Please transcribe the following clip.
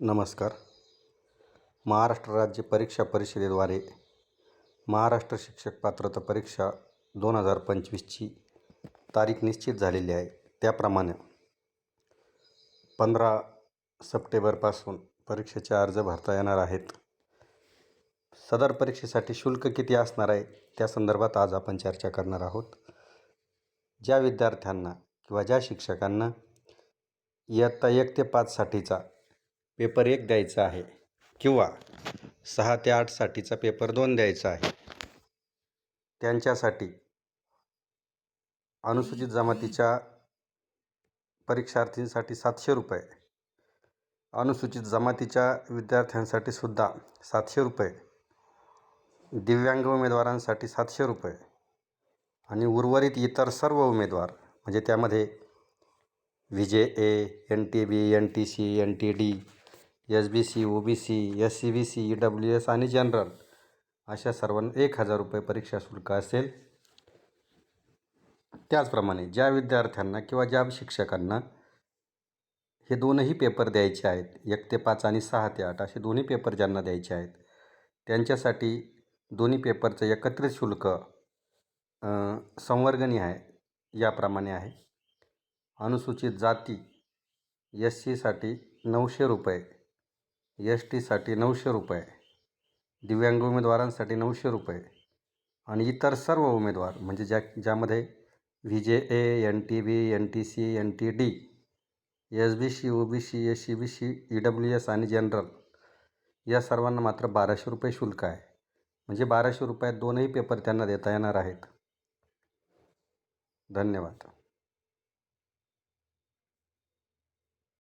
नमस्कार. महाराष्ट्र राज्य परीक्षा परिषदेद्वारे महाराष्ट्र शिक्षक पात्रता परीक्षा दोन हजार पंचवीसची तारीख निश्चित झालेली आहे. त्याप्रमाणे पंधरा सप्टेंबरपासून परीक्षेचे अर्ज भरता येणार आहेत. सदर परीक्षेसाठी शुल्क किती असणार आहे? त्या संदर्भात आज आपण चर्चा करणार आहोत. ज्या विद्यार्थ्यांना किंवा ज्या शिक्षकांना इयत्ता एक ते पाचसाठीचा पेपर एक द्यायचा आहे किंवा सहा ते आठसाठीचा पेपर दोन द्यायचा आहे. त्यांच्यासाठी अनुसूचित जमातीच्या परीक्षार्थींसाठी सातशे रुपये अनुसूचित जमातीच्या विद्यार्थ्यांसाठी सुद्धा सातशे रुपये दिव्यांग उमेदवारांसाठी सातशे रुपये आणि उर्वरित इतर सर्व उमेदवार म्हणजे त्यामध्ये V J A N T B N T C N T D S B C O B C S C B C E W S आणि जनरल अशा सर्वांना एक हजार रुपये परीक्षा शुल्क असेल. त्याचप्रमाणे ज्या विद्यार्थ्यांना किंवा ज्या शिक्षकांना हे दोनही पेपर द्यायचे आहेत एक ते पाच आणि सहा ते आठ असे दोन्ही पेपर ज्यांना द्यायचे आहेत त्यांच्यासाठी दोन्ही पेपरचं एकत्रित शुल्क संवर्गणी आहे याप्रमाणे आहे. अनुसूचित जाती एस सीसाठी नऊशे रुपये एस टीसाठी नऊशे रुपये दिव्यांग उमेदवारांसाठी नऊशे रुपये आणि इतर सर्व उमेदवार म्हणजे ज्या ज्यामध्ये V J A N T B N T C N T D S B C O B C S C B C E W S आणि जनरल या सर्वांना मात्र बाराशे रुपये शुल्क आहे. म्हणजे बाराशे रुपयात दोनही पेपर त्यांना देता येणार आहेत. धन्यवाद.